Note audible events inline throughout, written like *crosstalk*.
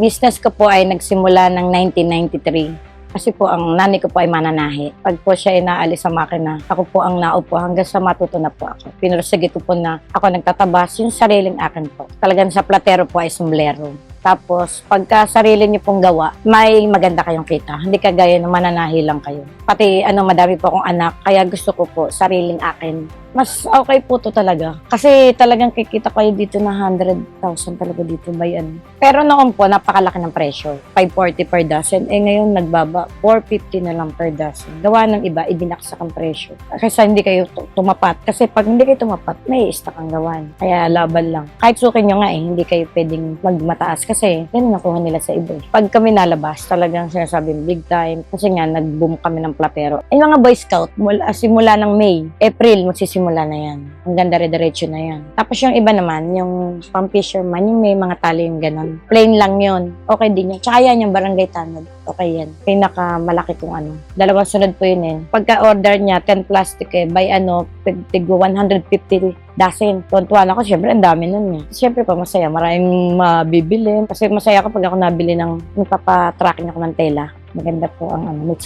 business ko po ay nagsimula ng 1993. Kasi po ang nanay ko po ay mananahi. Pag po siya ay naalis sa makina, ako po ang naupo hanggang sa matuto na po ako. Pinursige ko po na ako nagtatabas yung sariling akin po. Talagang sa platero po ay sombrero. Tapos, pagka sarili niyo pong gawa, may maganda kayong kita. Hindi kagaya na mananahi lang kayo. Pati, ano, madami po akong anak. Kaya gusto ko po, sariling akin. Mas okay po to talaga. Kasi talagang kikita kayo dito na 100,000 talaga dito by ano. Pero noon po, napakalaki ng presyo. 540 per dozen. Eh ngayon, nagbaba. 450 na lang per dozen. Gawa ng iba, ibinaksak ang presyo. Kasi hindi kayo tu- tumapat. Kasi pag hindi kayo tumapat, may stock ang gawan. Kaya laban lang. Kahit sukin nyo nga eh, hindi kayo pwedeng magmataas. Kasi yan nakuha nila sa iba. eh. Pag kami nalabas, talagang sinasabi big time. Kasi nga, nag-boom kami ng platero. Ay mga Boy Scout, mula, simula ng May, April, magsisimula na yan. Hanggang dare-diretso na yan. Tapos yung iba naman, yung pang fisherman, yung may mga tali yung ganon. Plain lang yun. Okay din yan. Tsaka yan yung barangay tanod. Okay yan. Pinakamalaki kong ano. Dalawang sunod po yun eh. Pagka-order niya, 10 plastic eh, by ano, tig- tig 150 dozen. Tuwan-tuwan ako, syempre, ang dami nun eh. Syempre pa, masaya. Maraming mabibili. Kasi masaya kapag ako nabili ng, nagpapatracking ako ng tela. Maganda po ang ano, may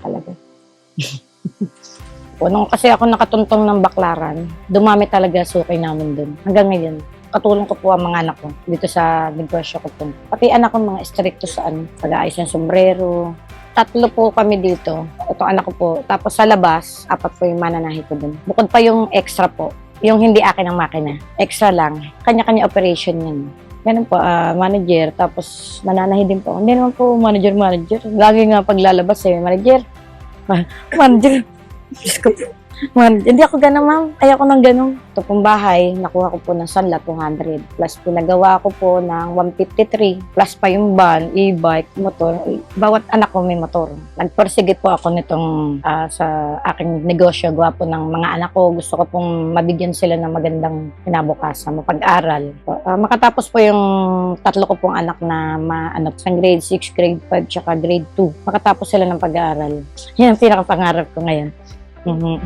talaga. Po, nung kasi ako nakatuntong ng baklaran, dumami talaga suki namin dun. Hanggang ngayon, katulong ko po ang mga anak ko dito sa negosyo ko po. Pati anak ko mga stricto sa ano, pag-aayos ng sombrero. Tatlo po kami dito. Ito anak ko po. Tapos sa labas, apat po yung mananahi ko dun. Bukod pa yung extra po. Yung hindi akin ang makina. Extra lang. Kanya-kanya operation yan. Ganun po, ah, manager. Tapos mananahi din po. Hindi naman po manager-manager. Lagi nga paglalabas eh, manager. Ma- *laughs* manager. Diyos ko po. Man, hindi ako ganun, ma'am. Ayoko ng ganun. Ito pong bahay, nakuha ko po ng Sanla 200. Plus pinagawa ko po ng 153. Plus pa yung van, e-bike, motor. Bawat anak ko may motor. Nagporsigit po ako nitong ah, sa aking negosyo. Gawa po ng mga anak ko. Gusto ko pong mabigyan sila ng magandang kinabukasan, mapag-aral. Ah, makatapos po yung tatlo ko pong anak na ma, ano, sa grade 6, grade 5, tsaka grade 2. Makatapos sila ng pag-aaral. Yan ang pinakapangarap ko ngayon. Mhm.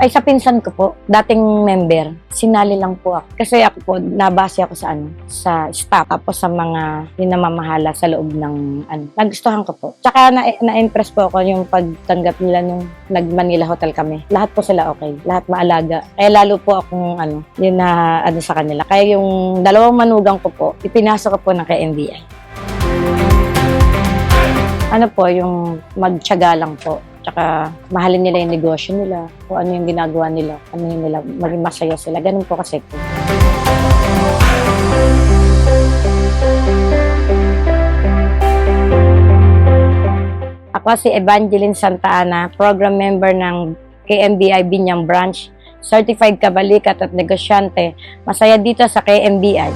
Ay, sa pinsan ko po, dating member, sinali lang po ako. Kasi ako po, nabase ako sa ano, sa staff, tapos sa mga pinamamahala sa loob ng ano. Nagustuhan ko po. Tsaka na, na-impress po ako yung pagtanggap nila nung nag-Manila Hotel kami. Lahat po sila okay. Lahat maalaga. Kaya lalo po akong ano, yun na ano sa kanila. Kaya yung dalawang manugang ko po, ipinasok ko po ng KMBI. Ano po, yung magtyaga lang po. Tsaka mahalin nila yung negosyo nila, kung ano yung ginagawa nila, ano yung nila, maging masaya sila. Ganun po kasi po. Ako si Evangeline Santa Ana, program member ng KMBI Binyang Branch, certified kabalikat at negosyante. Masaya dito sa KMBI.